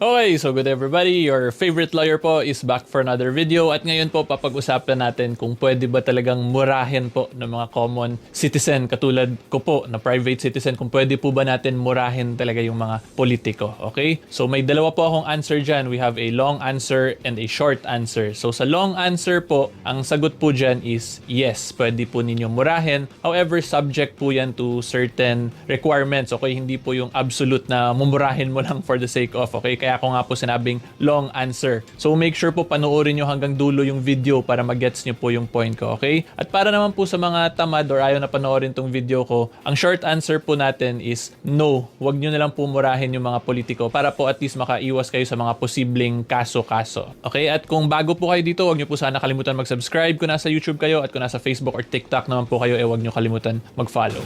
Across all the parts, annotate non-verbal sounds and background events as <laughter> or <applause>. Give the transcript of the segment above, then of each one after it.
Okay, so good everybody. Your favorite lawyer po is back for another video at ngayon po papag-usapan natin kung pwede ba talagang murahin po ng mga common citizen katulad ko po na private citizen kung pwede po ba natin murahin talaga yung mga politiko. Okay? So may dalawa po akong answer dyan. We have a long answer and a short answer. So sa long answer po, ang sagot po dyan is yes, pwede po ninyo murahin. However, subject po yan to certain requirements. Okay? Hindi po yung absolute na mumurahin mo lang for the sake of. Okay? Kaya ako nga po sinabing long answer. So make sure po panoorin nyo hanggang dulo yung video para magets nyo po yung point ko, okay? At para naman po sa mga tamad or ayaw na panoorin tong video ko, ang short answer po natin is no. Huwag nyo na lang pumurahin yung mga politiko para po at least makaiwas kayo sa mga posibleng kaso-kaso. Okay? At kung bago po kayo dito, huwag nyo po sana kalimutan mag-subscribe kung nasa YouTube kayo at kung nasa Facebook or TikTok naman po kayo, eh huwag nyo kalimutan mag-follow.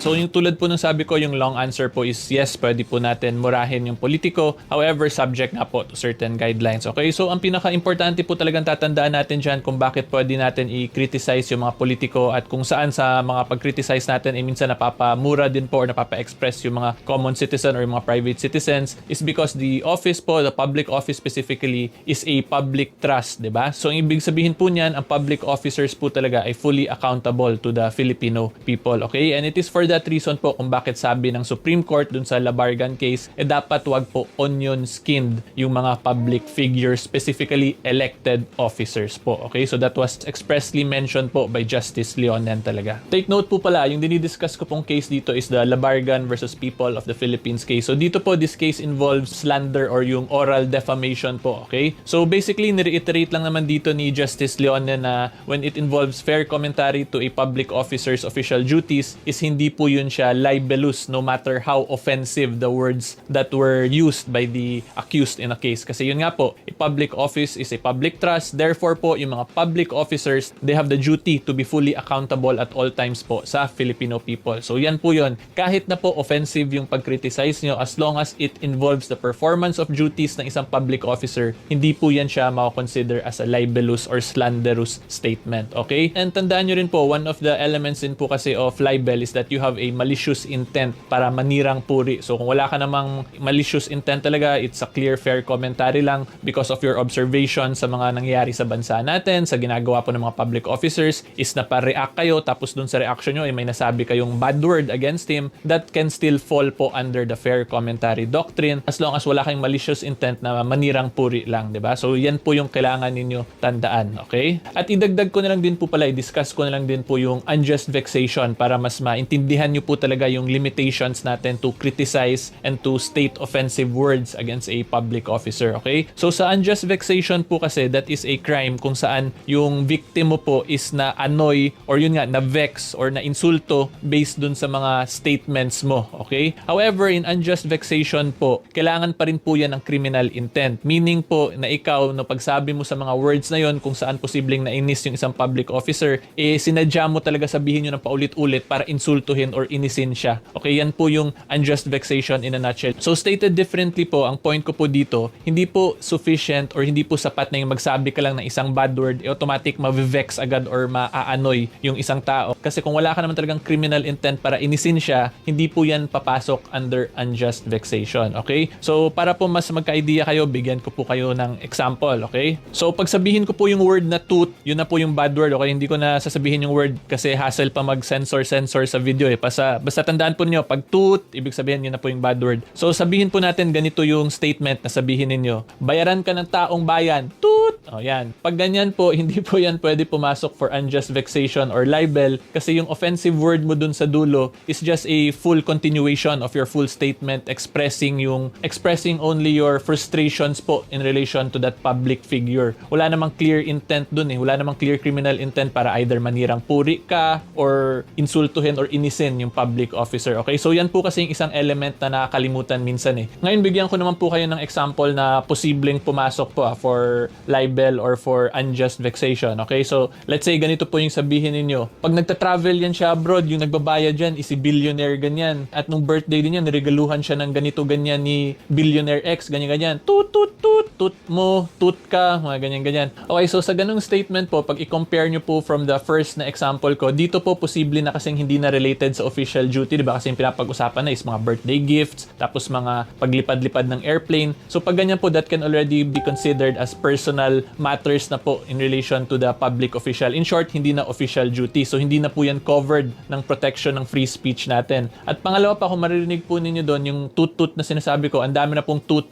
So yung tulad po ng sabi ko, yung long answer po is yes, pwede po natin murahin yung politiko. However, subject nga po to certain guidelines. Okay, so ang pinaka-importante po talagang tatandaan natin dyan kung bakit pwede natin i-criticize yung mga politiko at kung saan sa mga pag-criticize natin ay minsan napapamura din po or napapa-express yung mga common citizen or yung mga private citizens is because the office po, the public office specifically, is a public trust, di ba? So ang ibig sabihin po niyan, ang public officers po talaga ay fully accountable to the Filipino people. Okay, and it is for that reason po kung bakit sabi ng Supreme Court dun sa Labargan case, eh dapat wag po onion-skinned yung mga public figures, specifically elected officers po. Okay, so that was expressly mentioned po by Justice Leonen talaga. Take note po pala, yung dinidiscuss ko pong case dito is the Labargan versus People of the Philippines case. So dito po, this case involves slander or yung oral defamation po. Okay, so basically, nireiterate lang naman dito ni Justice Leonen na when it involves fair commentary to a public officer's official duties is hindi po yun siya libelous no matter how offensive the words that were used by the accused in a case. Kasi yun nga po, a public office is a public trust. Therefore po, yung mga public officers, they have the duty to be fully accountable at all times po sa Filipino people. So yan po yun. Kahit na po offensive yung pag-criticize nyo, as long as it involves the performance of duties ng isang public officer, hindi po yan siya makakonsider as a libelous or slanderous statement. Okay? And tandaan nyo rin po, one of the elements din po kasi of libel is that you have a malicious intent para manirang puri. So kung wala ka namang malicious intent talaga, it's a clear, fair commentary lang because of your observation sa mga nangyayari sa bansa natin, sa ginagawa po ng mga public officers, is na pa-react kayo, tapos dun sa reaction nyo, ay may nasabi kayong bad word against him, that can still fall po under the fair commentary doctrine as long as wala kayong malicious intent na manirang puri lang, di ba? So yan po yung kailangan ninyo tandaan, okay? At idagdag ko na lang din po pala, i-discuss ko na lang din po yung unjust vexation para mas maintindihan nyo po talaga yung limitations natin to criticize and to state offensive words against a public officer, okay? So sa unjust vexation po kasi, that is a crime kung saan yung victim mo po is na annoy or yun nga, na vex or na insulto based dun sa mga statements mo, okay? However, in unjust vexation po, kailangan pa rin po yan ng criminal intent. Meaning po na ikaw, no, pagsabi mo sa mga words na yon kung saan posibleng nainis yung isang public officer, eh sinadya mo talaga sabihin nyo ng paulit-ulit para insultuhin or inisin siya. Okay, yan po yung unjust vexation in a nutshell. So stated differently po, ang point ko po dito, hindi po sufficient or hindi po sapat na yung magsabi ka lang ng isang bad word, eh, automatic ma-vex agad or ma-aanoy yung isang tao. Kasi kung wala ka naman talagang criminal intent para inisin siya, hindi po yan papasok under unjust vexation. Okay? So para po mas magka-idea kayo, bigyan ko po kayo ng example. Okay? So pag sabihin ko po yung word na toot, yun na po yung bad word. Okay? Hindi ko na sasabihin yung word kasi hassle pa mag-sensor-sensor sa video eh. Basta, basta tandaan po niyo pag toot, ibig sabihin yun na po yung bad word. So sabihin po natin ganito yung statement na sabihin ninyo. Bayaran ka ng taong bayan. Toot! O yan. Pag ganyan po, <laughs> hindi po yan pwede pumasok for unjust vexation or libel kasi yung offensive word mo dun sa dulo is just a full continuation of your full statement expressing yung expressing only your frustrations po in relation to that public figure. Wala namang clear intent dun eh. Wala namang clear criminal intent para either manirang puri ka or insultuhin or inisin yung public officer. Okay? So yan po kasi yung isang element na nakakalimutan minsan eh. Ngayon bigyan ko naman po kayo ng example na posibleng pumasok po ah, for libel or for unjust vexation. Okay? So let's say ganito po yung sabihin ninyo. Pag nagta-travel yan siya abroad, yung nagbabayad dyan is si billionaire ganyan. At nung birthday din yan, niregaluhan siya ng ganito ganyan ni billionaire X, ganyan ganyan. Tut tut tut tut mo, tut ka, mga ganyan ganyan. Okay, so sa ganung statement po, pag i-compare nyo po from the first na example ko, dito po posible na kasing hindi na related related sa official duty, di ba? Kasi yung pinapag-usapan na is mga birthday gifts, tapos mga paglipad-lipad ng airplane. So pag ganyan po, that can already be considered as personal matters na po in relation to the public official. In short, hindi na official duty. So hindi na po yan covered ng protection ng free speech natin. At pangalawa pa, kung maririnig po ninyo doon, yung tut-tut na sinasabi ko, ang dami na pong tut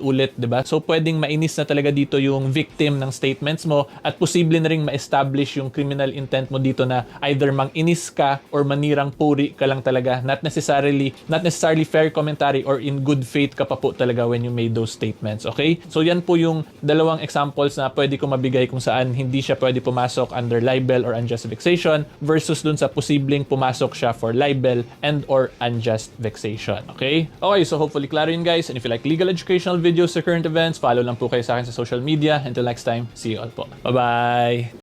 ulit, 'di ba? So pwedeng mainis na talaga dito yung victim ng statements mo at posible na ring ma-establish yung criminal intent mo dito na either mang-inis ka or manirang puri ka lang talaga, not necessarily not necessarily fair commentary or in good faith ka pa po talaga when you made those statements, okay? So yan po yung dalawang examples na pwede ko mabigay kung saan hindi siya pwede pumasok under libel or unjust vexation versus dun sa posibleng pumasok siya for libel and or unjust vexation, okay? Okay, so hopefully klaro yun guys and if you like legal educational videos or current events, follow lang po kayo sa akin sa social media. Until next time, see you all po. Bye-bye!